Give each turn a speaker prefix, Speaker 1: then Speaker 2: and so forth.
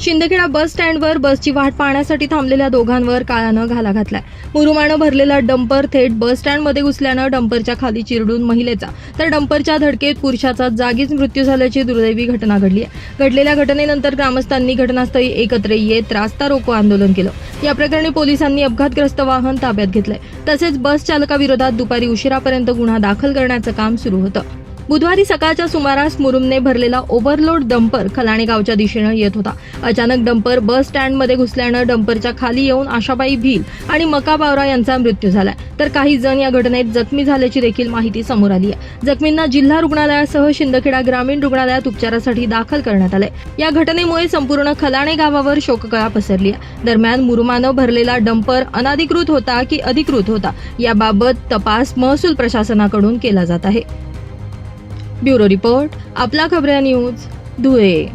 Speaker 1: शिंदखेडा बस स्टँडवर बसची वाट पाहण्यासाठी थांबलेल्या दोघांवर काळानं घाला घातलाय. मुरुमानं भरलेला डंपर थेट बस स्टँडमध्ये घुसल्यानं डंपरच्या खाली चिरडून महिलेचा तर डंपरच्या धडकेत पुरुषाचा जागीच मृत्यू झाल्याची दुर्दैवी घटना घडली आहे. घडलेल्या घटनेनंतर ग्रामस्थांनी घटनास्थळी एकत्र येत रास्ता रोको आंदोलन केलं. या प्रकरणी पोलिसांनी अपघातग्रस्त वाहन ताब्यात घेतलंय. तसेच बस चालकाविरोधात दुपारी उशिरापर्यंत गुन्हा दाखल करण्याचं काम सुरू होतं. बुधवारी सकाळच्या सुमारास मुरुमने भरलेला ओव्हरलोड डंपर खलाणे गावच्या दिशेनं येत होता. अचानक डंपर बस स्टँडमध्ये घुसल्यानं डंपरच्या खाली येऊन आशाबाई भील आणि मका बावरा यांचा मृत्यू झाला. तर काही जण या घटनेत जखमी झाल्याची देखील माहिती समोर आली आहे. जखमींना जिल्हा रुग्णालयासह शिंदखेडा ग्रामीण रुग्णालयात उपचारासाठी दाखल करण्यात आले या घटनेमुळे संपूर्ण खलाणे गावावर शोककळा पसरली आहे. दरम्यान मुरुमानं भरलेला डंपर अनाधिकृत होता की अधिकृत होता याबाबत तपास महसूल प्रशासनाकडून केला जात आहे. ब्युरो रिपोर्ट आपला खबऱ्या न्यूज धुळे.